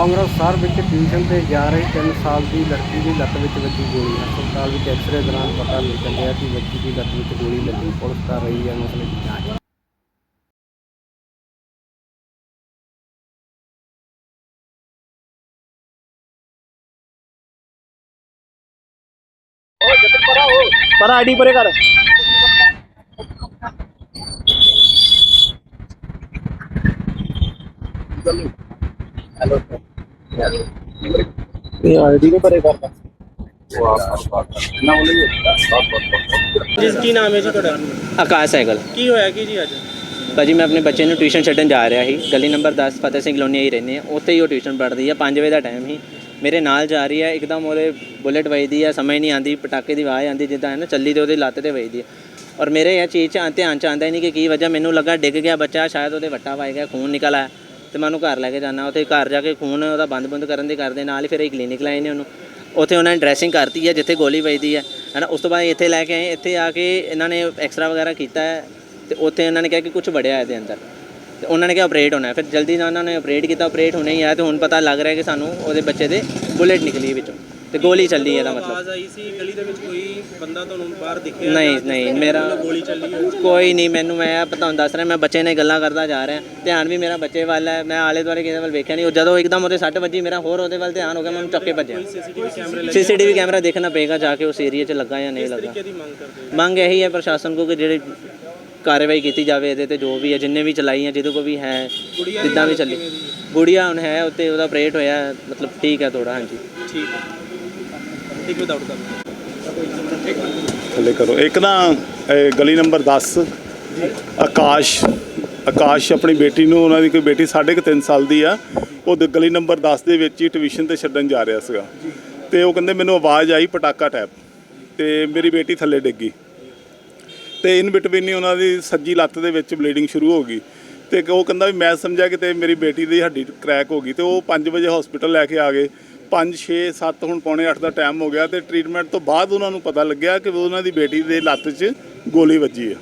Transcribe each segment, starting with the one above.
ਅੰਮ੍ਰਿਤਸਰ ਵਿੱਚ ਟਿਊਸ਼ਨ ਤੇ ਜਾ ਰਹੀ 3 ਸਾਲ ਦੀ ਲੜਕੀ ਦੀ ਲੱਤ ਵਿੱਚ ਵੱਜੀ ਗੋਲੀ। ਹਸਪਤਾਲ ਵਿੱਚ ਐਕਸਰੇ ਦੌਰਾਨ ਪਤਾ ਲੱਗਿਆ ਕਿ ਬੱਚੀ ਦੀ ਲੱਤ ਵਿੱਚ ਗੋਲੀ ਲੱਗੀ। ਪੁਲਿਸ ਕਰ ਰਹੀ ਹੈ ਮਸਲੇ ਦੀ ਜਾਂਚ। ਪਰ ਆਈਡੀ ਪਰੇ ਕਰ। ਇਹ ਆਈਡੀ ਨੂੰ ਪਰੇ ਕਰਦਾ। ਜਿਸ ਕੀ ਨਾਮ ਹੈ ਜੀ ਤੁਹਾਡਾ? ਆਕਾਸ਼ ਸਾਈਕਲ ਕੀ ਹੋਇਆ ਕੀ ਜੀ ਅੱਜ? ਭਾਜੀ ਮੈਂ ਆਪਣੇ ਬੱਚੇ ਨੂੰ ਟਿਊਸ਼ਨ ਛੱਡਣ ਜਾ ਰਿਹਾ ਸੀ। ਗਲੀ ਨੰਬਰ 10 ਫਤਿਹ ਸਿੰਘ ਕਲੋਨੀ ਹੀ ਰਹਿੰਦੇ ਆ ਉੱਥੇ ਹੀ ਉਹ ਟਿਊਸ਼ਨ ਪੜ੍ਹਦੀ ਆ। 5 ਵਜੇ ਦਾ ਟਾਈਮ ਸੀ। ਮੇਰੇ ਨਾਲ ਜਾ ਰਹੀ ਹੈ ਇੱਕਦਮ ਉਹਦੇ ਬੁਲੇਟ ਵੱਜਦੀ ਆ। ਸਮਝ ਨਹੀਂ ਆਂਦੀ ਪਟਾਕੇ ਦੀ ਆਵਾਜ਼ ਆਂਦੀ ਜਿੱਦਾਂ ਹੈ ਨਾ ਚੱਲੀ ਤੇ ਉਹਦੀ ਲੱਤ ਤੇ ਵੱਜਦੀ ਆ। ਔਰ ਮੇਰੇ ਇਹ ਚੀਜ਼ 'ਚ ਆਂ- ਧਿਆਨ ਚ ਆਂਦਾ ਹੀ ਨਹੀਂ ਕਿ ਕੀ ਵਜ੍ਹਾ। ਮੈਨੂੰ ਲੱਗਾ ਡਿੱਗ ਗਿਆ ਬੱਚਾ। ਸ਼ਾਇਦ ਉਹਦੇ ਵੱਟਾ ਵੱਜ ਗਿਆ ਖੂਨ ਨਿਕਲ ਆਇਆ। ਤੇ ਮੈਂ ਉਹਨੂੰ ਘਰ ਲੈ ਕੇ ਜਾਣਾ ਉੱਥੇ ਘਰ ਜਾ ਕੇ ਖੂਨ ਉਹਦਾ ਬੰਦ-ਬੰਦ ਕਰਨ ਦੇ ਕਰਦੇ, ਨਾਲ ਹੀ ਫਿਰ ਇਹ ਕਲੀਨਿਕ ਲਾਏ ਨੇ ਉਹਨੂੰ। ਉੱਥੇ ਉਹਨਾਂ ਨੇ ਡਰੈਸਿੰਗ ਕਰਤੀ ਹੈ, ਜਿੱਥੇ ਗੋਲੀ ਵੱਜਦੀ ਹੈ। ਹਨਾ, ਉਸ ਤੋਂ ਬਾਅਦ ਇੱਥੇ ਲੈ ਕੇ ਆਏ, ਇੱਥੇ ਆ ਕੇ ਇਹਨਾਂ ਨੇ ਐਕਸਰਾ ਵਗੈਰਾ ਕੀਤਾ ਹੈ, ਤੇ ਉੱਥੇ ਇਹਨਾਂ ਨੇ ਕਿਹਾ ਕਿ ਕੁਝ ਵੜਿਆ ਇਹਦੇ ਅੰਦਰ। ਤੇ ਉਹਨਾਂ ਨੇ ਕਿਹਾ ਆਪਰੇਟ ਹੋਣਾ ਫਿਰ ਜਲਦੀ ਨਾਲ ਉਹਨਾਂ ਨੇ ਆਪਰੇਟ ਕੀਤਾ ਆਪਰੇਟ ਹੋਣਾ ਹੀ ਆ, ਤੇ ਹੁਣ ਪਤਾ ਲੱਗ ਰਿਹਾ ਕਿ ਸਾਨੂੰ ਉਹਦੇ ਬੱਚੇ ਦੇ ਬੁਲੇਟ ਨਿਕਲੀ ਵਿੱਚੋਂ। ਤੇ ਗੋਲੀ ਚੱਲੀ ਇਹਦਾ ਮਤਲਬ। ਆਵਾਜ਼ ਆਈ ਸੀ ਗਲੀ ਦੇ ਵਿੱਚ ਕੋਈ ਬੰਦਾ ਤੁਹਾਨੂੰ ਬਾਹਰ ਦਿਖਿਆ ਨਹੀਂ ਨਹੀਂ ਮੇਰਾ ਗੋਲੀ ਚੱਲੀ ਹੋਈ ਕੋਈ ਨਹੀਂ ਮੈਨੂੰ ਮੈਂ ਆਪ ਤੁਹਾਨੂੰ ਦੱਸ ਰਿਹਾ ਮੈਂ ਬੱਚੇ ਨੇ ਗੱਲਾਂ ਕਰਦਾ ਜਾ ਰਿਹਾ। ਧਿਆਨ ਵੀ ਮੇਰਾ ਬੱਚੇ ਵੱਲ ਹੈ ਮੈਂ ਆਲੇ ਦੁਆਲੇ ਕਿਸੇ ਵੱਲ ਵੇਖਿਆ ਨਹੀਂ। ਉਹ ਜਦੋਂ ਇੱਕਦਮ ਉਹਦੇ ਸੱਟ ਵੱਜੀ ਮੇਰਾ ਹੋਰ ਉਹਦੇ ਵੱਲ ਧਿਆਨ ਹੋ ਗਿਆ ਮੈਂ ਉਹਨੂੰ ਚੱਕ ਭੱਜਿਆ। ਸੀਸੀਟੀਵੀ ਕੈਮਰੇ ਸੀਸੀਟੀਵੀ ਕੈਮਰਾ ਦੇਖਣਾ ਪਏਗਾ ਜਾ ਕੇ ਉਸ ਏਰੀਆ 'ਚ ਲੱਗਾ ਜਾਂ ਨਹੀਂ ਲੱਗਾ। ਲੱਗੇ ਦੀ ਮੰਗ ਕਰਦੇ ਹੋ? ਮੰਗ ਇਹੀ ਹੈ ਪ੍ਰਸ਼ਾਸਨ ਕੋ ਕਿ ਜਿਹੜੇ ਕਾਰਵਾਈ ਕੀਤੀ ਜਾਵੇ ਇਹਦੇ ਤੇ ਜੋ ਵੀ ਹੈ ਜਿੰਨੇ ਵੀ ਚਲਾਈ ਹੈ ਜਿਹਦੇ ਕੋ ਵੀ ਹੈ ਜਿੱਦਾਂ ਵੀ ਚੱਲੀ। ਗੁੜੀਆ ਹੁਣ ਹੈ ਉੱਤੇ ਉਹਦਾ ਆਪਰੇਟ ਹੋਇਆ ਹੈ, ਮਤਲਬ ਠੀਕ ਹੈ ਥੋੜਾ ਹਾਂਜੀ। ਠੀਕ ਹੈ। ਠੀਕ ਵਿਦਆਊਟ ਕਰ ਥੱਲੇ ਕਰੋ। ਇੱਕ ਨਾ ਇਹ ਗਲੀ ਨੰਬਰ 10 ਆਕਾਸ਼ ਆਕਾਸ਼ ਆਪਣੀ ਬੇਟੀ ਨੂੰ ਉਹਨਾਂ ਦੀ ਕੋਈ ਬੇਟੀ ਸਾਢੇ ਕੁ ਤਿੰਨ ਸਾਲ ਦੀ ਆ। ਉਹ ਦ- ਗਲੀ ਨੰਬਰ 10 ਦੇ ਵਿੱਚ ਹੀ ਟਿਊਸ਼ਨ ਤੇ ਛੱਡਣ ਜਾ ਰਿਹਾ ਸੀਗਾ। ਤੇ ਉਹ ਕਹਿੰਦੇ ਮੈਨੂੰ ਆਵਾਜ਼ ਆਈ ਪਟਾਕਾ ਟੈਪ। ਤੇ ਮੇਰੀ ਬੇਟੀ ਥੱਲੇ ਡਿੱਗੀ ਤੇ ਇਨ ਬਿਟਵੀਨ ਹੀ ਉਹਨਾਂ ਦੀ ਸੱਜੀ ਲੱਤ ਦੇ ਵਿੱਚ ਬਲੀਡਿੰਗ ਸ਼ੁਰੂ ਹੋ ਗਈ। ਤੇ ਉਹ ਕਹਿੰਦਾ ਵੀ ਮੈਂ ਸਮਝਿਆ ਕਿ ਤੇ ਮੇਰੀ ਬੇਟੀ ਦੀ ਹੱਡੀ ਕ੍ਰੈਕ ਹੋ ਗਈ। ਤੇ ਉਹ 5 ਵਜੇ ਹਸਪੀਟਲ ਲੈ ਕੇ ਆ ਗਏ। 5 6 7 ਹੁਣ ਪੌਣੇ 8 ਦਾ ਟਾਈਮ ਹੋ ਗਿਆ ਤੇ ਟ੍ਰੀਟਮੈਂਟ ਤੋਂ ਬਾਅਦ ਉਹਨਾਂ ਨੂੰ ਪਤਾ ਲੱਗਿਆ ਕਿ ਉਹਨਾਂ ਦੀ ਬੇਟੀ ਦੇ ਲੱਤ 'ਚ ਗੋਲੀ ਵੱਜੀ ਹੈ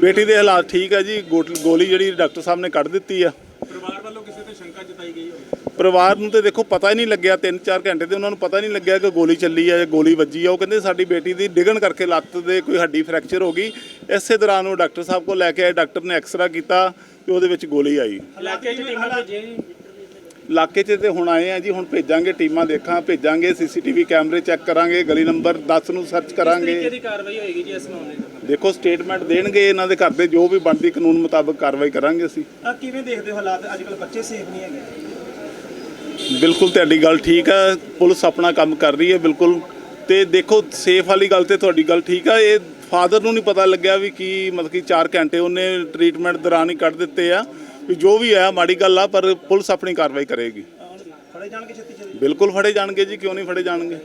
ਬੇਟੀ ਦੇ ਹਾਲਾਤ ਠੀਕ ਹੈ ਜੀ ਗੋਲੀ ਜਿਹੜੀ ਡਾਕਟਰ ਸਾਹਿਬ ਨੇ ਕੱਢ ਦਿੱਤੀ ਆ। ਪਰਿਵਾਰ ਵੱਲੋਂ ਕਿਸੇ ਤੇ ਸ਼ੰਕਾ ਜਤਾਈ ਗਈ ਹੋਵੇ? ਪਰਿਵਾਰ ਨੂੰ ਤੇ ਦੇਖੋ ਪਤਾ ਹੀ ਨਹੀਂ ਲੱਗਿਆ 3-4 ਘੰਟੇ ਤੇ ਉਹਨਾਂ ਨੂੰ ਪਤਾ ਹੀ ਨਹੀਂ ਲੱਗਿਆ ਕਿ ਗੋਲੀ ਚੱਲੀ ਆ ਜਾਂ ਗੋਲੀ ਵੱਜੀ ਆ। ਉਹ ਕਹਿੰਦੇ ਸਾਡੀ ਬੇਟੀ ਦੀ ਡਿੱਗਣ ਕਰਕੇ ਲੱਤ ਦੇ ਕੋਈ ਹੱਡੀ ਫ੍ਰੈਕਚਰ ਹੋ ਗਈ। ਇਸੇ ਦੌਰਾਨ ਉਹ ਡਾਕਟਰ ਸਾਹਿਬ ਕੋਲ ਲੈ ਕੇ ਆਏ ਡਾਕਟਰ ਨੇ ਐਕਸਰਾ ਕੀਤਾ ਤੇ ਉਹਦੇ ਵਿੱਚ ਗੋਲੀ ਆਈ। ਇਲਾਕੇ 'ਚ ਟੀਮਾਂ ਭੇਜੀਆਂ ਜੀ? ਇਲਾਕੇ 'ਚ ਤੇ ਹੁਣ ਆਏ ਆ ਜੀ ਹੁਣ ਭੇਜਾਂਗੇ ਟੀਮਾਂ ਦੇਖਾਂ ਭੇਜਾਂਗੇ ਸੀਸੀਟੀਵੀ ਕੈਮਰੇ ਚੈੱਕ ਕਰਾਂਗੇ ਗਲੀ ਨੰਬਰ 10 ਨੂੰ ਸਰਚ ਕਰਾਂਗੇ। ਦੀ ਕਾਰਵਾਈ ਹੋਏਗੀ ਜੀ ਇਸ ਮਾਮਲੇ 'ਚ ਦੇਖੋ ਸਟੇਟਮੈਂਟ ਦੇਣਗੇ ਇਹਨਾਂ ਦੇ ਘਰ ਦੇ ਜੋ ਵੀ ਬਣਦੀ ਕਾਨੂੰਨ ਮੁਤਾਬਕ ਕਾਰਵਾਈ ਕਰਾਂਗੇ ਅਸੀਂ। ਆ ਕਿਵੇਂ ਦੇਖਦੇ ਹੋ ਹਾਲਾਤ? ਅੱਜ ਕੱਲ ਬੱਚੇ ਸੇਫ ਨਹੀਂ ਹੈਗੇ। ਬਿਲਕੁਲ ਤੁਹਾਡੀ ਗੱਲ ਠੀਕ ਹੈ ਪੁਲਿਸ ਆਪਣਾ ਕੰਮ ਕਰ ਰਹੀ ਹੈ ਬਿਲਕੁਲ। ਤੇ ਦੇਖੋ ਸੇਫ ਵਾਲੀ ਗੱਲ ਤੇ ਤੁਹਾਡੀ ਗੱਲ ਠੀਕ ਹੈ ਇਹ ਫਾਦਰ ਨੂੰ ਨਹੀਂ ਪਤਾ ਲੱਗਿਆ ਵੀ ਕੀ ਮਤਲਬ ਕਿ 4 ਘੰਟੇ ਉਹਨੇ ਟ੍ਰੀਟਮੈਂਟ ਦੌਰਾਨ ਹੀ ਕੱਢ ਦਿੱਤੇ ਆ। ਵੀ ਜੋ ਵੀ ਆ ਮਾੜੀ ਗੱਲ ਆ ਪਰ ਪੁਲਿਸ ਆਪਣੀ ਕਾਰਵਾਈ ਕਰੇਗੀ। ਫੜੇ ਜਾਣਗੇ ਛੇਤੀ ਛੇਤੀ ਬਿਲਕੁਲ ਫੜੇ ਜਾਣਗੇ ਜੀ ਕਿਉਂ ਨਹੀਂ ਫੜੇ ਜਾਣਗੇ?